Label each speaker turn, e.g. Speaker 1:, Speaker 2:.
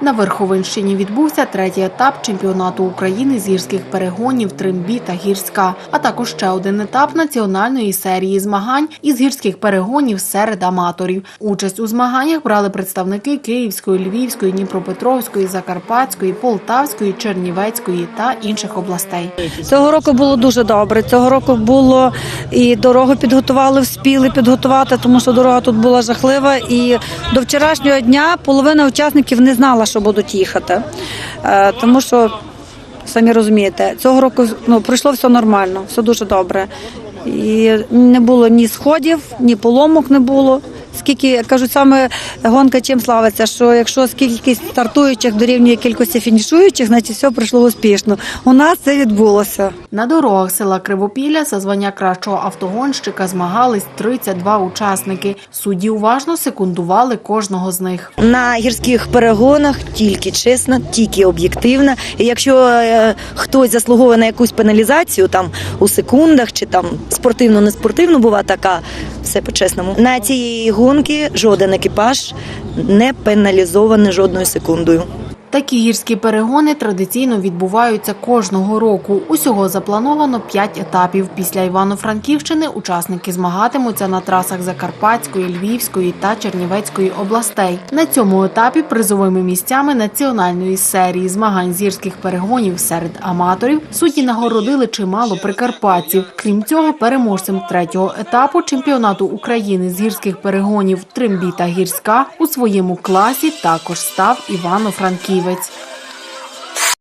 Speaker 1: На Верховинщині відбувся третій етап чемпіонату України з гірських перегонів Тримбі та Гірська, а також ще один етап національної серії змагань із гірських перегонів серед аматорів. Участь у змаганнях брали представники Київської, Львівської, Дніпропетровської, Закарпатської, Полтавської, Чернівецької та інших областей.
Speaker 2: Цього року було дуже добре. Цього року було і дорогу підготували, вспіли підготувати, тому що дорога тут була жахлива. І до вчорашнього дня половина учасників не знала, що будуть їхати. Е, Тому що, самі розумієте, цього року ну, пройшло все нормально, все дуже добре. І не було ні сходів, ні поломок не було. Скільки кажуть, саме гонка чим славиться, що якщо скільки стартуючих дорівнює кількості фінішуючих, значить все пройшло успішно. У нас це відбулося.
Speaker 1: На дорогах села Кривопілля за звання кращого автогонщика змагались 32 учасники. Судді уважно секундували кожного з них.
Speaker 3: На гірських перегонах тільки чесна, тільки об'єктивна. І якщо е, хтось заслуговує на якусь пеналізацію там у секундах чи там спортивно не спортивно бува така, все по-чесному. На цієї гонки жоден екіпаж не пеналізований жодною секундою.
Speaker 1: Такі гірські перегони традиційно відбуваються кожного року. Усього заплановано 5 етапів. Після Івано-Франківщини учасники змагатимуться на трасах Закарпатської, Львівської та Чернівецької областей. На цьому етапі призовими місцями національної серії змагань з гірських перегонів серед аматорів судді нагородили чимало прикарпатців. Крім цього, переможцем третього етапу чемпіонату України з гірських перегонів Тримбі та Гірська у своєму класі також став Івано-Франківець.